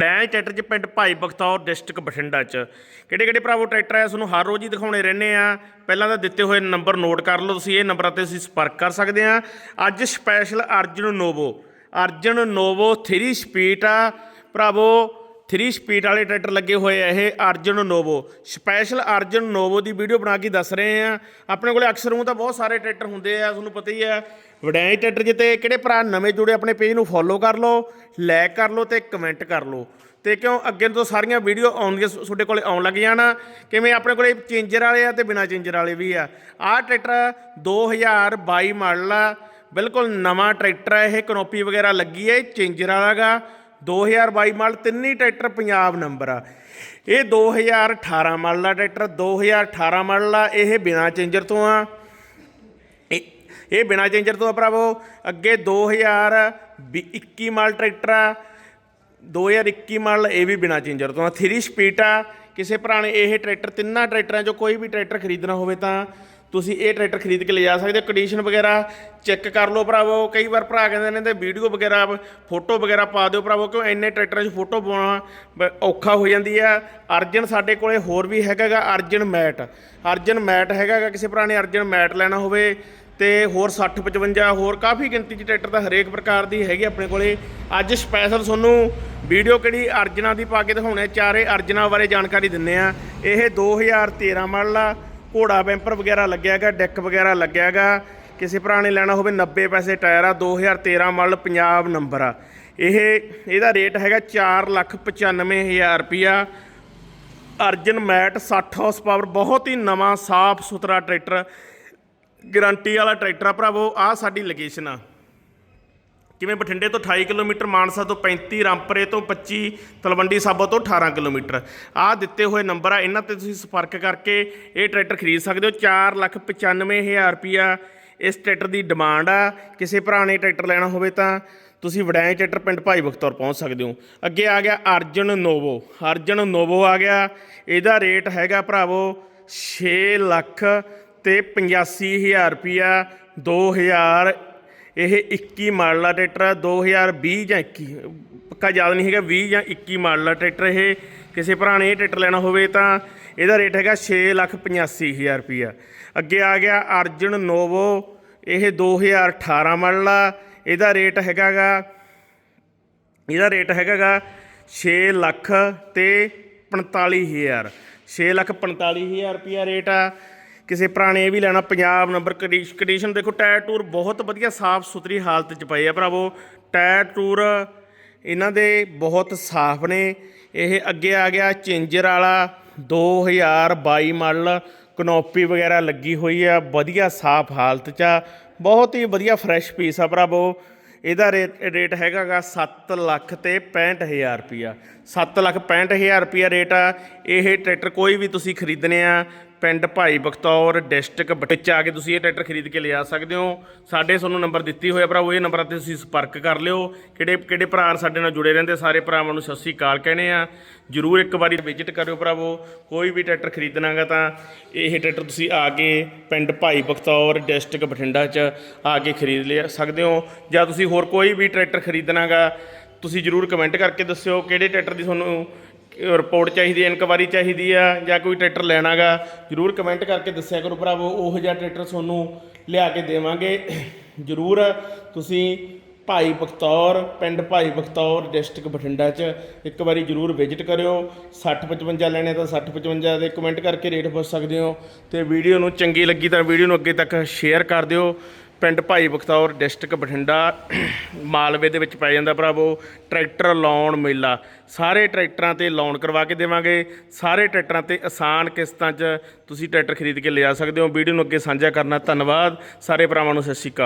ਡੈਂ tractor ਚ ਪਿੰਡ ਭਾਈ ਬਖਤੌਰ district Bathinda ਚ। ਕਿਹੜੇ ਕਿਹੜੇ ਭਰਾਵੋ ਟਰੈਕਟਰ ਆ ਤੁਹਾਨੂੰ ਹਰ ਰੋਜ਼ ਹੀ ਦਿਖਾਉਣੇ ਰਹਿੰਦੇ ਆ ਪਹਿਲਾਂ ਤਾਂ ਦਿੱਤੇ ਹੋਏ ਨੰਬਰ ਨੋਟ ਕਰ ਲਓ ਤੁਸੀਂ, ਇਹ ਨੰਬਰਾਂ ਤੇ ਤੁਸੀਂ ਸੰਪਰਕ ਕਰ ਸਕਦੇ ਆ ਅੱਜ special Arjun Novo Arjun Novo 3 speed ਆ। ਭਰਾਵੋ 3 ਸਪੀਡ ਵਾਲੇ ਟਰੈਕਟਰ ਲੱਗੇ ਹੋਏ ਆ ਇਹ Arjun Novo. Special Arjun Novo ਦੀ ਵੀਡੀਓ ਬਣਾ ਕੇ ਦੱਸ ਰਹੇ ਆ। ਆਪਣੇ ਕੋਲੇ ਅਕਸਰ ਉਹ ਤਾਂ ਬਹੁਤ ਸਾਰੇ ਟਰੈਕਟਰ ਹੁੰਦੇ ਆ, ਤੁਹਾਨੂੰ ਪਤਾ ਹੀ ਆ। ਵਡੈਂ ਟਰੈਕਟਰ ਜਿੱਤੇ ਕਿਹੜੇ ਭਰਾ ਨਵੇਂ ਜੁੜੇ ਆਪਣੇ ਪੇਜ ਨੂੰ ਫੋਲੋ ਕਰ ਲਓ ਲਾਈਕ ਕਰ ਲਓ ਤੇ ਕਮੈਂਟ ਕਰ ਲਓ। ਤੇ ਕਿਉਂ ਅੱਗੇ ਤੋਂ ਸਾਰੀਆਂ ਵੀਡੀਓ ਆਉਣਗੀਆਂ ਤੁਹਾਡੇ ਕੋਲੇ ਆਉਣ ਲੱਗ ਜਾਣਾ ਕਿਵੇਂ ਆਪਣੇ ਕੋਲੇ ਚੇਂਜਰ ਵਾਲੇ ਆ ਤੇ ਬਿਨਾ ਚੇਂਜਰ ਵਾਲੇ ਵੀ ਆ। ਆਹ ਟਰੈਕਟਰ 2022 ਮਾਡਲ ਆ। ਬਿਲਕੁਲ ਨਵਾਂ ਟਰੈਕਟਰ ਹੈ ਇਹ ਕਨੋਪੀ ਵਗੈਰਾ ਲੱਗੀ ਹੈ ਇਹ ਚੇਂਜਰ ਵਾਲਾ ਗਾ 2022 ਮਾਡਲ, ਤਿੰਨੇ ਟਰੈਕਟਰ ਪੰਜਾਬ ਨੰਬਰ ਆ। ਇਹ 2018 ਮਾਡਲ ਦਾ ਟਰੈਕਟਰ 2018 ਮਾਡਲ ਆ ਇਹ ਬਿਨਾ ਚੇਂਜਰ ਤੋਂ ਆ। ਇਹ ਇਹ ਬਿਨਾ ਚੇਂਜਰ ਤੋਂ ਆ ਭਰਾਵੋ, ਅੱਗੇ 2021 ਮਾਡਲ ਟਰੈਕਟਰ ਆ। 2021 ਮਾਡਲ ਇਹ ਵੀ ਬਿਨਾ ਚੇਂਜਰ ਤੋਂ ਆ। 3 ਸਪੀਡ ਆ। ਕਿਸੇ ਭਰਾ ਨੇ ਇਹ ਟਰੈਕਟਰ, ਤਿੰਨਾਂ ਟਰੈਕਟਰਾਂ ਚੋਂ ਕੋਈ ਵੀ ਟਰੈਕਟਰ ਖਰੀਦਣਾ ਹੋਵੇ ਤਾਂ ਤੁਸੀਂ ਇਹ ਟਰੈਕਟਰ ਖਰੀਦ ਕੇ ਲਿਜਾ ਸਕਦੇ ਹੋ। ਕੰਡੀਸ਼ਨ ਵਗੈਰਾ ਚੈੱਕ ਕਰ ਲਓ ਭਰਾਵੋ। ਕਈ ਵਾਰ ਭਰਾ ਕਹਿੰਦੇ ਨੇ ਤੇ ਵੀਡੀਓ ਵਗੈਰਾ ਫੋਟੋ ਵਗੈਰਾ ਪਾ ਦਿਓ ਭਰਾਵੋ, ਕਿਉਂ ਇੰਨੇ ਟਰੈਕਟਰਾਂ 'ਚ ਫੋਟੋ ਪਾਉਣਾ ਬ- ਔਖਾ ਹੋ ਜਾਂਦੀ ਆ। ਅਰਜਨ ਸਾਡੇ ਕੋਲੇ ਹੋਰ ਵੀ ਹੈਗਾਗਾ ਅਰਜਨ ਮੈਟ। ਅਰਜਨ ਮੈਟ ਹੈਗਾਗਾ ਕਿਸੇ ਭਰਾ ਨੇ ਅਰਜਨ ਮੈਟ ਲੈਣਾ ਹੋਵੇ ਤੇ ਹੋਰ 60 55 ਹੋਰ ਕਾਫੀ ਗਿਣਤੀ 'ਚ ਟਰੈਕਟਰ ਤਾਂ ਹਰੇਕ ਪ੍ਰਕਾਰ ਦੀ ਹੈਗੀ ਆਪਣੇ ਕੋਲੇ। ਅੱਜ ਸਪੈਸ਼ਲ ਤੁਹਾਨੂੰ ਵੀਡੀਓ ਕਿਹੜੀ ਅਰਜਨਾ ਦੀ ਪਾ ਕੇ ਦਿਖਾਉਣੇ ਚਾਰੇ ਅਰਜਨਾ ਬਾਰੇ ਜਾਣਕਾਰੀ ਦਿੰਨੇ ਆ। ਇਹ 2013 ਮਾਡਲ ਆ। ਘੋੜਾ ਬੈਂਪਰ ਵਗੈਰਾ ਲੱਗਿਆਗਾ, ਡੈਕ ਵਗੈਰਾ ਲੱਗਿਆਗਾ। ਕਿਸੇ ਭਰਾ ਨੇ ਲੈਣਾ ਹੋਵੇ 90 ਪੈਸੇ ਟਾਇਰ ਆ 2013 ਮਾਡਲ ਪੰਜਾਬ ਨੰਬਰ ਆ। ਇਹ, ਇਹਦਾ ਰੇਟ ਹੈਗਾ 495000 ਰੁਪਿਆ ਅਰਜਨ ਮੈਟ 60 ਹਾਰਸ ਪਾਵਰ ਬਹੁਤ ਹੀ ਨਵਾਂ ਸਾਫ਼ ਸੁਥਰਾ ਟਰੈਕਟਰ, ਗਾਰੰਟੀ ਵਾਲਾ ਟਰੈਕਟਰ ਆ ਭਰਾਵੋ ਆ ਸਾਡੀ ਲੋਕੇਸ਼ਨ ਆ। ਕਿਵੇਂ ਬਠਿੰਡੇ ਤੋਂ 28 ਕਿਲੋਮੀਟਰ, ਮਾਨਸਾ ਤੋਂ 35 ਰਾਮਪਰੇ ਤੋਂ 25 ਤਲਵੰਡੀ ਸਾਬੋ ਤੋਂ 18 ਕਿਲੋਮੀਟਰ। ਆ ਦਿੱਤੇ ਹੋਏ ਨੰਬਰ ਆ, ਇਹਨਾਂ ਤੇ ਤੁਸੀਂ ਸੰਪਰਕ ਕਰਕੇ ਇਹ ਟਰੈਕਟਰ ਖਰੀਦ ਸਕਦੇ ਹੋ। 495000 ਰੁਪਿਆ ਇਸ ਟਰੈਕਟਰ ਦੀ ਡਿਮਾਂਡ ਆ। ਕਿਸੇ ਭਰਾ ਨੇ ਟਰੈਕਟਰ ਲੈਣਾ ਹੋਵੇ ਤਾਂ ਤੁਸੀਂ ਵਡੈਂ ਟਰੈਕਟਰ ਪਿੰਡ ਭਾਈ ਬਖਤੌਰ ਪਹੁੰਚ ਸਕਦੇ ਹੋ। ਅੱਗੇ ਆ ਗਿਆ ਅਰਜਨ ਨੋਵੋ। ਅਰਜਨ ਨੋਵੋ ਆ ਗਿਆ। ਇਹਦਾ ਰੇਟ ਹੈਗਾ ਭਰਾਵੋ 6 ਲੱਖ ਤੇ 85000 ਰੁਪਿਆ 2000 ਇਹ 21 ਮਾਡਲ ਟਰੈਕਟਰ ਆ 2020 ਜਾਂ 21 ਪੱਕਾ ਯਾਦ ਨਹੀਂ ਹੈਗਾ 20 ਜਾਂ 21 ਮਾਡਲ ਟਰੈਕਟਰ ਇਹ। ਕਿਸੇ ਭਰਾ ਨੇ ਇਹ ਟਰੈਕਟਰ ਲੈਣਾ ਹੋਵੇ ਤਾਂ ਇਹਦਾ ਰੇਟ ਹੈਗਾ 685000 ਰੁਪਿਆ ਅੱਗੇ ਆ ਗਿਆ ਅਰਜਨ ਨੋਵੋ, ਇਹ 2018 ਮਾਡਲ ਆ। ਇਹਦਾ ਰੇਟ ਹੈਗਾਗਾ, ਇਹਦਾ ਰੇਟ ਹੈਗਾਗਾ 6 ਲੱਖ ਤੇ 45000 6 ਲੱਖ 45000 ਰੁਪਿਆ ਰੇਟ ਆ। ਕਿਸੇ ਪੁਰਾਣੇ ਇਹ ਵੀ ਲੈਣਾ, ਪੰਜਾਬ ਨੰਬਰ ਕੰਡੀਸ਼ਨ ਦੇਖੋ, ਟਾਇਰ ਟੂਰ ਬਹੁਤ ਵਧੀਆ ਸਾਫ਼ ਸੁਥਰੀ ਹਾਲਤ 'ਚ ਪਏ ਆ ਭਰਾਵੋ। ਟਾਇਰ ਟੂਰ ਇਹਨਾਂ ਦੇ ਬਹੁਤ ਸਾਫ਼ ਨੇ। ਇਹ ਅੱਗੇ ਆ ਗਿਆ ਚੇਂਜਰ ਵਾਲਾ 2022 ਮਾਡਲ, ਕਨੋਪੀ ਵਗੈਰਾ ਲੱਗੀ ਹੋਈ ਆ, ਵਧੀਆ ਸਾਫ਼ ਹਾਲਤ 'ਚ ਆ। ਬਹੁਤ ਹੀ ਵਧੀਆ ਫਰੈਸ਼ ਪੀਸ ਆ ਭਰਾਵੋ। ਇਹਦਾ ਰੇਟ ਰੇਟ ਹੈਗਾਗਾ 7 ਲੱਖ ਤੇ 65000 ਰੁਪਿਆ 7 ਲੱਖ 65000 ਰੁਪਿਆ ਰੇਟ ਆ। ਇਹ ਟਰੈਕਟਰ ਕੋਈ ਵੀ ਤੁਸੀਂ ਖਰੀਦਣੇ ਆ ਪਿੰਡ ਭਾਈ ਬਖਤੌਰ ਡਿਸਟ੍ਰਿਕਟ ਬਟਿਚ ਆ ਕੇ ਤੁਸੀਂ ਇਹ ਟਰੈਕਟਰ ਖਰੀਦ ਕੇ ਲਿਆ ਸਕਦੇ ਹੋ। ਸਾਡੇ ਤੁਹਾਨੂੰ ਨੰਬਰ ਦਿੱਤੀ ਹੋਇਆ ਭਰਾਵੋ, ਇਹ ਨੰਬਰਾਂ ਤੇ ਤੁਸੀਂ ਸੰਪਰਕ ਕਰ ਲਿਓ। ਕਿਹੜੇ ਕਿਹੜੇ ਭਰਾ ਸਾਡੇ ਨਾਲ ਜੁੜੇ ਰਹਿੰਦੇ, ਸਾਰੇ ਭਰਾਵਾਂ ਨੂੰ ਸਤਿ ਸ੍ਰੀ ਅਕਾਲ ਕਹਿੰਦੇ ਆ। ਜਰੂਰ ਇੱਕ ਵਾਰੀ ਵਿਜ਼ਿਟ ਕਰਿਓ ਭਰਾਵੋ, ਕੋਈ ਵੀ ਟਰੈਕਟਰ ਖਰੀਦਣਾਗਾ ਤਾਂ ਇਹ ਟਰੈਕਟਰ ਤੁਸੀਂ ਆ ਕੇ ਪਿੰਡ ਭਾਈ ਬਖਤੌਰ ਡਿਸਟ੍ਰਿਕਟ ਬਠਿੰਡਾ 'ਚ ਆ ਕੇ ਖਰੀਦ ਲਿਆ ਸਕਦੇ ਹੋ। ਜਾਂ ਤੁਸੀਂ ਹੋਰ ਕੋਈ ਵੀ ਟਰੈਕਟਰ ਖਰੀਦਣਾਗਾ, ਤੁਸੀਂ ਜਰੂਰ ਕਮੈਂਟ ਕਰਕੇ ਦੱਸਿਓ ਕਿਹੜੇ ਟਰੈਕਟਰ ਦੀ ਤੁਹਾਨੂੰ ਰਿਪੋਰਟ ਚਾਹੀਦੀ ਹੈ, ਇਨਕੁਆਰੀ ਚਾਹੀਦੀ ਆ ਜਾਂ ਕੋਈ ਟਰੈਕਟਰ ਲੈਣਾਗਾ, ਜਰੂਰ ਕਮੈਂਟ ਕਰਕੇ ਦੱਸਿਆ ਕਰੋ ਭਰਾਵੋ, ਉਹੋ ਜਿਹਾ ਟਰੈਕਟਰ ਤੁਹਾਨੂੰ ਲਿਆ ਕੇ ਦੇਵਾਂਗੇ। ਜਰੂਰ ਤੁਸੀਂ ਭਾਈ ਬਖਤੌਰ, ਪਿੰਡ ਭਾਈ ਬਖਤੌਰ, ਡਿਸਟ੍ਰਿਕਟ ਬਠਿੰਡਾ 'ਚ ਇੱਕ ਵਾਰੀ ਜਰੂਰ ਵਿਜ਼ਿਟ ਕਰਿਓ। 60 55 ਲੈਣੇ ਤਾਂ 60 55 ਦੇ ਕਮੈਂਟ ਕਰਕੇ ਰੇਟ ਪੁੱਛ ਸਕਦੇ ਹੋ ਤੇ ਵੀਡੀਓ ਨੂੰ ਚੰਗੀ ਲੱਗੀ ਤਾਂ ਵੀਡੀਓ ਨੂੰ ਅੱਗੇ ਤੱਕ ਸ਼ੇਅਰ ਕਰ ਦਿਓ। ਪਿੰਡ ਭਾਈ ਬਖਤੌਰ ਡਿਸਟ੍ਰਿਕਟ ਬਠਿੰਡਾ, ਮਾਲਵੇ ਦੇ ਵਿੱਚ ਪੈ ਜਾਂਦਾ ਭਰਾਵੋ, ਟਰੈਕਟਰ ਲਾਉਣ ਮੇਲਾ। ਸਾਰੇ ਟਰੈਕਟਰਾਂ ਤੇ ਲਾਉਣ ਕਰਵਾ ਕੇ ਦੇਵਾਂਗੇ। ਸਾਰੇ ਟਰੈਕਟਰਾਂ ਤੇ ਆਸਾਨ ਕਿਸ਼ਤਾਂ 'ਚ ਤੁਸੀਂ ਟਰੈਕਟਰ ਖਰੀਦ ਕੇ ਲਿਜਾ ਸਕਦੇ ਹੋ। ਵੀਡੀਓ ਨੂੰ ਅੱਗੇ ਸਾਂਝਾ ਕਰਨਾ। ਧੰਨਵਾਦ। ਸਾਰੇ ਭਰਾਵਾਂ ਨੂੰ ਸਤਿ ਸ਼੍ਰੀ ਅਕਾਲ।